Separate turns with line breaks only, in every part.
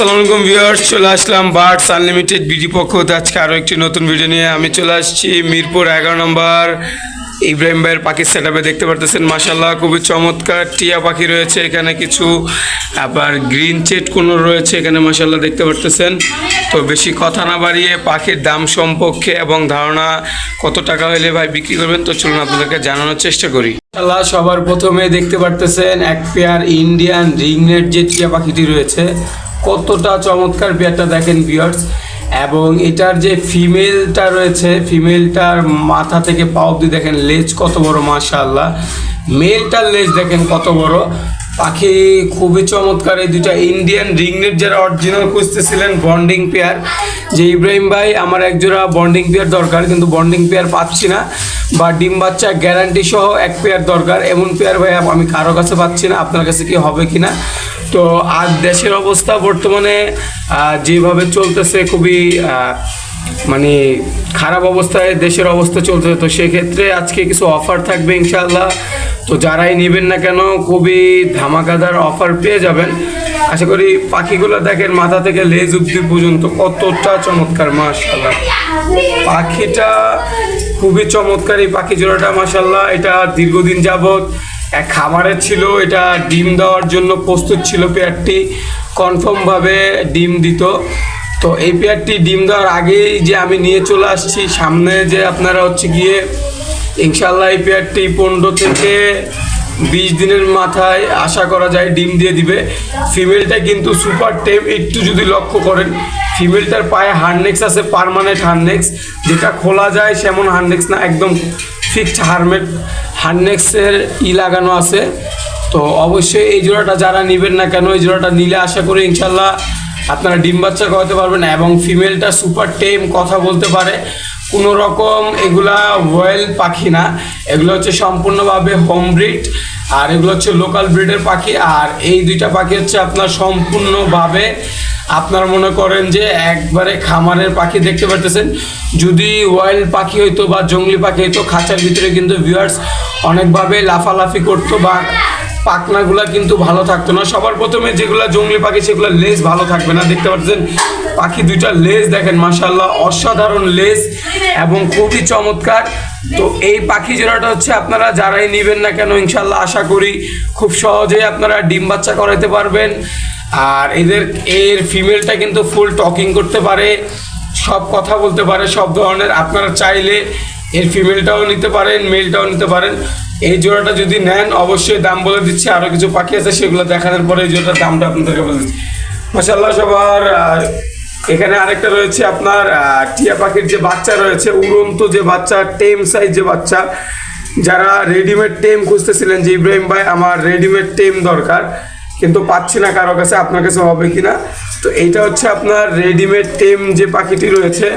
আসসালামু আলাইকুম চলে আসলাম বার্ডস আনলিমিটেড বিডি পক্ষ আজকে আরও একটি নতুন ভিডিও নিয়ে আমি চলে আসছি মিরপুর এগারো নম্বর। ইব্রাহিম ভাইয়ের পাখির সেট দেখতে পারতেছেন মাসাল্লাহ খুবই চমৎকার। টিয়া পাখি রয়েছে এখানে কিছু, আবার গ্রিন চেট কোনো রয়েছে এখানে মাসাল্লাহ দেখতে পারতেছেন। তো বেশি কথা না বাড়িয়ে পাখির দাম সম্পর্কে এবং ধারণা কত টাকা হলে ভাই বিক্রি করবেন, তো চলুন আপনাদেরকে জানানোর চেষ্টা করি। মাসাল্লাহ সবার প্রথমে দেখতে পারতেছেন এক পেয়ার ইন্ডিয়ান রিংনেট যে টিয়া পাখিটি রয়েছে কতটা চমৎকার পেয়ারটা দেখেন বিয়ার্স এবং এটার যে ফিমেলটা রয়েছে ফিমেলটার মাথা থেকে পা অব্দি দেখেন লেজ কত বড়, মাশাআল্লাহ। মেলটার লেজ দেখেন কত বড়। পাখি খুবই চমৎকার, এই দুইটা ইন্ডিয়ান রিংনেট যারা অরিজিনাল খুঁজতেছিলেন বন্ডিং পেয়ার যে ইব্রাহিম ভাই, আমার একজোড়া বন্ডিং পেয়ার দরকার, কিন্তু বন্ডিং পেয়ার পাচ্ছি না। বা ডিম বাচ্চা গ্যারান্টি সহ এক পেয়ার দরকার। এমন পেয়ার ভাই আমি কারও কাছে পাচ্ছি না। আপনার কাছে কি হবে কি না তো আর দেশের অবস্থা বর্তমানে যেভাবে চলতেছে খুবই মানে খারাপ অবস্থায় দেশের অবস্থা চলতেছে। তো সেক্ষেত্রে আজকে কিছু অফার থাকবে ইনশাল্লাহ তো যারাই নেবেন না কেন, খুবই ধামাকাদার অফার পেয়ে যাবেন। আশা করি পাখিগুলো দেখেন মাথা থেকে লেজ অব্দি পর্যন্ত কতটা চমৎকার মাশাল্লাহ পাখিটা খুবই চমৎকার এই পাখি জোড়াটা মাশাল্লাহ এটা দীর্ঘদিন যাবৎ এক খামারের ছিল, এটা ডিম দেওয়ার জন্য প্রস্তুত ছিল পেয়ারটি কনফার্মভাবে ডিম দিত। তো এই পেয়ারটি ডিম দেওয়ার আগেই যে আমি নিয়ে চলে আসছি, সামনে যে আপনারা হচ্ছে গিয়ে ইনশাল্লাহ এই পেয়ারটি পনেরো থেকে বিশ দিনের মাথায় আশা করা যায় ডিম দিয়ে দিবে। ফিমেলটা কিন্তু সুপার টেপ একটু যদি লক্ষ্য করেন, ফিমেলটার পায়ে হার্নেক্স আছে, পার্মানেন্ট হার্নেক্স, যেটা খোলা যায় সেমন হার্নেক্স না, একদম ফিক্সড হারমেট। হার্নেক্সের ই লাগানো আছে। তো অবশ্যই এই জোড়াটা যারা নেবেন না কেন, এই জোড়াটা নিলে আশা করি ইনশাল্লাহ আপনারা ডিম বাচ্চা করাতে পারবেন এবং ফিমেলটা সুপার টেম কথা বলতে পারে। কোনো রকম এগুলা ওয়েল পাখি না। এগুলো হচ্ছে সম্পূর্ণভাবে হোম ব্রিড আর এগুলো হচ্ছে লোকাল ব্রিডের পাখি। আর এই দুইটা পাখি হচ্ছে আপনার সম্পূর্ণভাবে আপনার মনে করেন যে একবারে খামারের পাখি দেখতে পারতেছেন? যদি ওয়াইল্ড পাখি হইতো বা জঙ্গলি পাখি হইতো, খাঁচার ভিতরে কিন্তু ভিউয়ার্স অনেকভাবে লাফালাফি করতো বা পাখনাগুলা কিন্তু ভালো থাকতো না। সবার প্রথমে যেগুলা জঙ্গলি পাখি, সেগুলো লেজ ভালো থাকবে না। দেখতে পাচ্ছেন পাখি দুইটা লেজ দেখেন মাসাল্লাহ অসাধারণ লেজ এবং খুবই চমৎকার। তো এই পাখি জোড়াটা হচ্ছে আপনারা যারাই নেবেন না কেন ইনশাল্লাহ আশা করি খুব সহজেই আপনারা ডিম বাচ্চা করাতে পারবেন। আর এদের, এর ফিমেলটা কিন্তু ফুল টকিং করতে পারে, সব কথা বলতে পারে, সব ধরনের। আপনারা চাইলে এর ফিমেলটাও নিতে পারেন মেলটাও নিতে পারেন। এই জোড়াটা যদি নেন, অবশ্যই দাম বলে দিচ্ছি। আরও কিছু পাখি আছে, সেগুলো দেখানোর পরে এই জোড়াটার দামটা আপনাদেরকে বলে দিচ্ছি। মাসাল্লাহ সবার এখানে আরেকটা রয়েছে আপনার টিয়া পাখির যে বাচ্চা রয়েছে, উড়ন্ত যে বাচ্চা, টেম সাইজ যে বাচ্চা, যারা রেডিমেড টেম খুঁজতেছিলেন যে ইব্রাহিম ভাই, আমার রেডিমেড টেম দরকার। কিন্তু পাচ্ছি না কারও কাছে, আপনার কাছে হবে কিনা। তো এইটা হচ্ছে আপনার রেডিমেড টেম যে পাখিটি রয়েছে,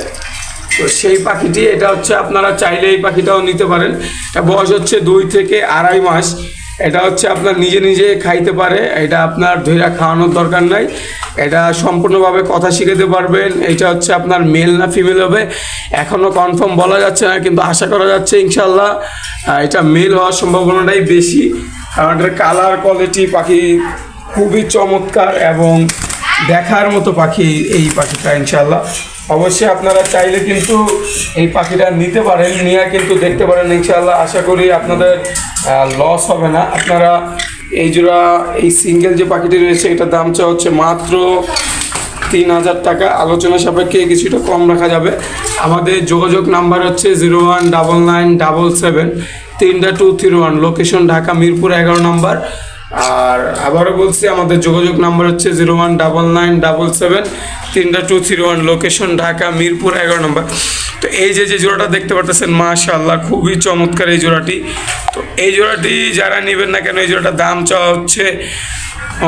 তো সেই পাখিটি, এটা হচ্ছে আপনারা চাইলে এই পাখিটাও নিতে পারেন। এটা বয়স হচ্ছে দুই থেকে আড়াই মাস। এটা হচ্ছে আপনার নিজে নিজে খাইতে পারে, এটা আপনার ধৈরা খাওয়ানোর দরকার নাই। এটা সম্পূর্ণভাবে কথা শিখাতে পারবেন, এটা হচ্ছে আপনার মেল না ফিমেল হবে এখনও কনফার্ম বলা যাচ্ছে না, কিন্তু আশা করা যাচ্ছে ইনশাল্লাহ এটা মেল হওয়ার সম্ভাবনাটাই বেশি। কারণ এটার কালার কোয়ালিটি পাখি খুবই চমৎকার এবং দেখার মতো পাখি এই পাখিটা ইনশাল্লাহ অবশ্যই আপনারা চাইলে কিন্তু এই পাখিটা নিতে পারেন, নিয়ে কিন্তু দেখতে পারেন ইনশাল্লাহ আশা করি আপনাদের লস হবে না। আপনারা এই জোড়া, এই সিঙ্গেল যে পাখিটি রয়েছে, এটার দাম চা হচ্ছে মাত্র তিন হাজার টাকা। আলোচনা সাপেক্ষে কিছুটা কম রাখা যাবে। আমাদের যোগাযোগ নাম্বার হচ্ছে zero one double nine double seven, তিনটা two three one, location Dhaka Mirpur এগারো নম্বর। আর আবারও বলছি, আমাদের যোগাযোগ নাম্বার হচ্ছে zero one double nine double seven, তিনটা two three one, location Dhaka, Mirpur, এগারো নম্বর। তো এই যে যে জোড়াটা দেখতে পারতেছেন, মাশাআল্লাহ, খুবই চমৎকার এই জোড়াটি। তো এই জোড়াটি যারা নেবেন না কেন, এই জোড়াটার দাম চাওয়া হচ্ছে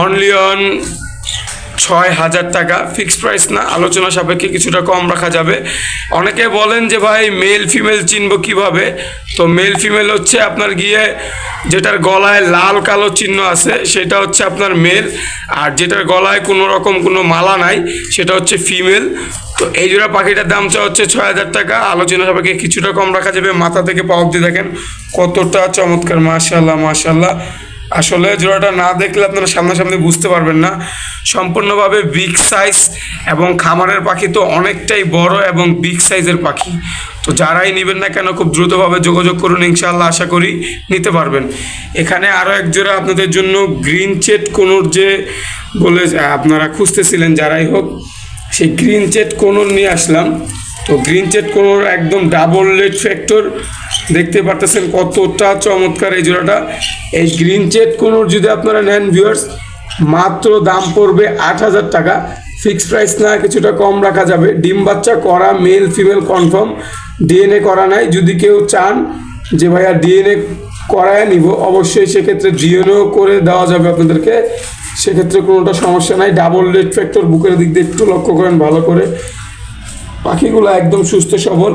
অনলি অন ছয় হাজার টাকা ফিক্সড প্রাইস না, আলোচনা সাপেক্ষে কিছুটা কম রাখা যাবে। অনেকে বলেন যে ভাই, মেল ফিমেল চিনব কীভাবে? তো মেল ফিমেল হচ্ছে আপনার গিয়ে যেটার গলায় লাল কালো চিহ্ন আছে, সেটা হচ্ছে আপনার মেল। আর যেটার গলায় কোনো রকম কোনো মালা নাই, সেটা হচ্ছে ফিমেল। তো এই জোড়া পাখিটার দাম চা হচ্ছে ছয় হাজার টাকা, আলোচনা সাপেক্ষে কিছুটা কম রাখা যাবে। মাথা থেকে পা অব্দি দেখেন, কতটা চমৎকার মাশাল্লাহ মাশাল্লাহ আসলে জোড়াটা না দেখলে আপনারা সামনাসামনি বুঝতে পারবেন না। সম্পূর্ণভাবে বিগ সাইজ এবং খামারের পাখি তো অনেকটাই বড় এবং বিগ সাইজের পাখি। তো যারাই নেবেন না কেন খুব দ্রুতভাবে যোগাযোগ করুন, ইনশাআল্লাহ আশা করি নিতে পারবেন। এখানে আরও এক জোড়া আপনাদের জন্য গ্রিন চেট কোনোর যে বলে আপনারা খুঁজতেছিলেন যারাই হোক, সেই গ্রিন চেট কোনোর নিয়ে আসলাম। তো গ্রিন চেট কোনোর একদম ডাবল লেট ফ্যাক্টর দেখতে পারতেছেন কতটা চমৎকার এই জোড়াটা। এই গ্রিন চেট কোনোর যদি আপনারা নেন ভিউয়ার্স মাত্র দাম পড়বে আট হাজার টাকা। ফিক্সড প্রাইস না, কিছুটা কম রাখা যাবে। ডিম বাচ্চা করা মেল ফিমেল কনফার্ম ডিএনএ করা নাই। যদি কেউ চান যে ভাইয়া ডিএনএ করায় নিব, অবশ্যই সেক্ষেত্রে ডিএনএও করে দেওয়া যাবে আপনাদেরকে। সেক্ষেত্রে কোনোটা সমস্যা নাই। ডাবল রেড ফ্যাক্টর বুকের দিক দিয়ে একটু লক্ষ্য করেন ভালো করে। পাখিগুলো একদম সুস্থ, সবল।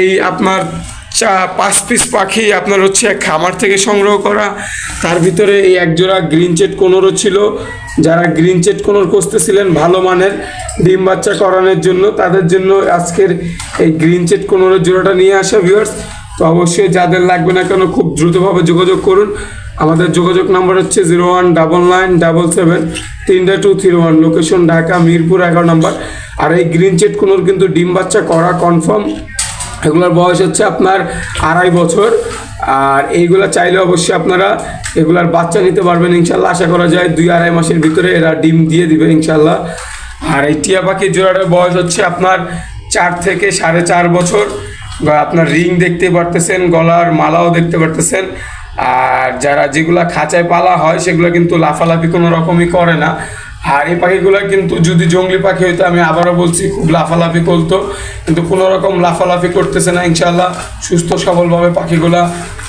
এই আপনার চা, পাঁচ পিস পাখি আপনার হচ্ছে এক খামার থেকে সংগ্রহ করা। তার ভিতরে এই একজোড়া গ্রিন চেট কোনোরও ছিল। যারা গ্রিন চেট কোনোর খুঁজতেছিলেন, ভালো মানের ডিম বাচ্চা করানোর জন্য। তাদের জন্য আজকের এই গ্রিন চেট কোনোরের জোড়াটা নিয়ে আসা ভিউয়ার্স তো অবশ্যই যাদের লাগবে না কেন, খুব দ্রুতভাবে যোগাযোগ করুন। আমাদের যোগাযোগ নাম্বার হচ্ছে zero one double nine double seven, তিনটা two three one, location Dhaka, Mirpur, এগারো নাম্বার। আর এই গ্রিন চেট কোনোর কিন্তু ডিম বাচ্চা করা কনফার্ম এগুলোর বয়স হচ্ছে আপনার আড়াই বছর। আর এইগুলা চাইলে অবশ্যই আপনারা এগুলার বাচ্চা নিতে পারবেন ইনশাল্লাহ। আশা করা যায় দুই আড়াই মাসের ভিতরে এরা ডিম দিয়ে দিবে ইনশাল্লাহ। আর এই টিয়া পাখির জোড়াটার বয়স হচ্ছে আপনার চার থেকে সাড়ে চার বছর। আপনার রিং দেখতে পারতেছেন, গলার মালাও দেখতে পারতেছেন। আর যারা যেগুলা খাঁচায় পালা হয়, সেগুলো কিন্তু লাফালাফি কোনো রকমই করে না। আর এই পাখিগুলো কিন্তু যদি জঙ্গলি পাখি হইতো, আমি আবারও বলছি, খুব লাফালাফি করতো। কিন্তু কোনো রকম লাফালাফি করতেছে না ইনশাল্লাহ সুস্থ, সবলভাবে পাখিগুলা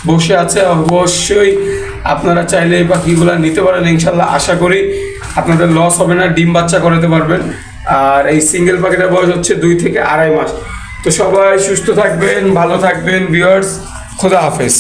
বসে আছে। অবশ্যই আপনারা চাইলে এই পাখিগুলা নিতে পারেন ইনশাল্লাহ আশা করি আপনাদের লস হবে না, ডিম বাচ্চা করাতে পারবেন। আর এই সিঙ্গেল পাখিটার বয়স হচ্ছে দুই থেকে আড়াই মাস। তো সবাই সুস্থ থাকবেন, ভালো থাকবেন ভিউয়ার্স খোদা হাফেজ।